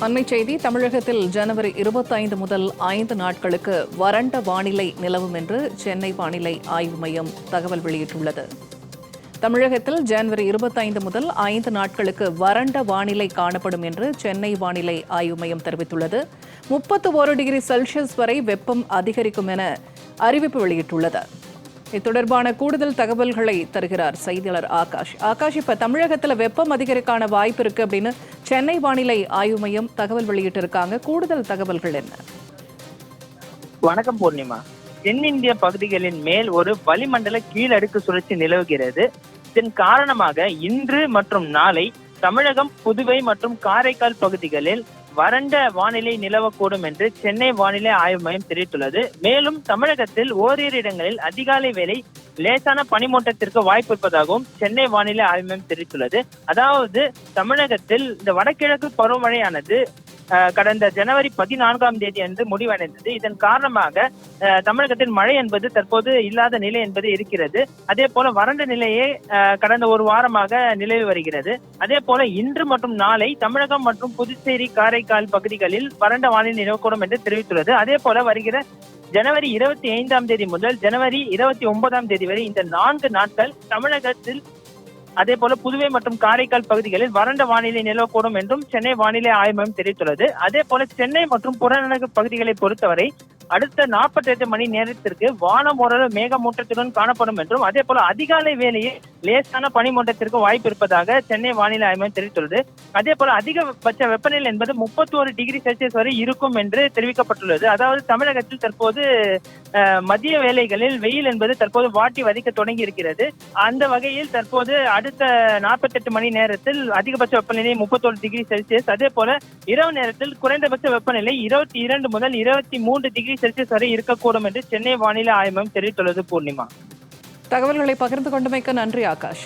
அண்மை செய்தி தமிழகத்தில் ஜனவரி இருபத்தைந்து முதல் ஐந்து நாட்களுக்கு வறண்ட வானிலை நிலவும் என்று சென்னை வானிலை ஆய்வு மையம் தகவல் வெளியிட்டுள்ளது. தமிழகத்தில் ஜனவரி இருபத்தைந்து முதல் ஐந்து நாட்களுக்கு வறண்ட வானிலை காணப்படும் என்று சென்னை வானிலை ஆய்வு மையம் தெரிவித்துள்ளது. முப்பத்து ஒரு டிகிரி செல்சியஸ் வரை வெப்பம் அதிகரிக்கும் என அறிவிப்பு வெளியிட்டுள்ளது. இது தொடர்பான கூடுதல் தகவல்களை தருகிறார் செய்தியாளர் ஆகாஷ். ஆகாஷ் இப்ப தமிழகத்துல வெப்பம் அதிகரிக்கான வாய்ப்பு இருக்கு அப்படின்னு சென்னை வானிலை ஆய்வு மையம் தகவல் வெளியிட்டிருக்காங்க. கூடுதல் தகவல்கள் என்ன? வணக்கம் பூர்ணிமா. தென்னிந்திய பகுதிகளின் மேல் ஒரு வளிமண்டல கீழடுக்கு சுழற்சி நிலவுகிறது. இதன் காரணமாக இன்று மற்றும் நாளை தமிழகம் புதுவை மற்றும் காரைக்கால் பகுதிகளில் வறண்ட வானிலை நிலவக்கூடும் என்று சென்னை வானிலை ஆய்வு மையம் தெரிவித்துள்ளது. மேலும் தமிழகத்தில் ஓரிரு இடங்களில் அதிகாலை வேலை லேசான பனிமூட்டத்திற்கு வாய்ப்பு இருப்பதாகவும் சென்னை வானிலை ஆய்வு மையம் தெரிவித்துள்ளது. அதாவது தமிழகத்தில் இந்த வடகிழக்கு பருவமழையானது கடந்த ஜனவரி பதினான்காம் தேதி அன்று முடிவடைந்தது. இதன் காரணமாக அஹ், தமிழகத்தில் மழை என்பது தற்போது இல்லாத நிலை என்பது இருக்கிறது. அதே போல வறண்ட நிலையே கடந்த ஒரு வாரமாக நிலவி வருகிறது. அதே போல இன்று மற்றும் நாளை தமிழகம் மற்றும் புதுச்சேரி காரைக்கால் பகுதிகளில் வறண்ட வானிலை நிலவக்கூடும் என்று தெரிவித்துள்ளது. அதே போல வருகிற ஜனவரி இருபத்தி ஐந்தாம் தேதி முதல் ஜனவரி இருபத்தி ஒன்பதாம் தேதி வரை இந்த நான்கு நாட்கள் தமிழகத்தில் அதே போல புதுவை மற்றும் காரைக்கால் பகுதிகளில் வறண்ட வானிலை நிலவக்கூடும் என்றும் சென்னை வானிலை ஆய்வு மையம் தெரிவித்துள்ளது. அதே போல சென்னை மற்றும் புறநகர் பகுதிகளை பொறுத்தவரை அடுத்த 48 மணி நேரத்திற்கு வானம் ஓரளவு மேகமூட்டத்துடன் காணப்படும் என்றும் அதே போல அதிகாலை வேளையில் லேசான பனிமூட்டத்திற்கு வாய்ப்பு இருப்பதாக சென்னை வானிலை ஆய்வு தெரிவித்துள்ளது. அதே போல அதிகபட்ச வெப்பநிலை என்பது 31 டிகிரி செல்சியஸ் வரை இருக்கும் என்று தெரிவிக்கப்பட்டுள்ளது. அதாவது தமிழகத்தில் தற்போது மதிய வேலைகளில் வெயில் என்பது தற்போது வாட்டி வதைக்க தொடங்கி இருக்கிறது அந்த வகையில் தற்போது அடுத்த 48 மணி நேரத்தில் அதிகபட்ச வெப்பநிலை 31 டிகிரி செல்சியஸ். அதே போல இரவு நேரத்தில் குறைந்தபட்ச வெப்பநிலை இருபத்தி இரண்டு முதல் இருபத்தி மூன்று டிகிரி செல்சியஸ் வரை இருக்கக்கூடும் என்று சென்னை வானிலை ஆய்வு மையம் தெரிவித்துள்ளது பூர்ணிமா. தகவல்களை பகிர்ந்து கொண்டமைக்கு நன்றி ஆகாஷ்.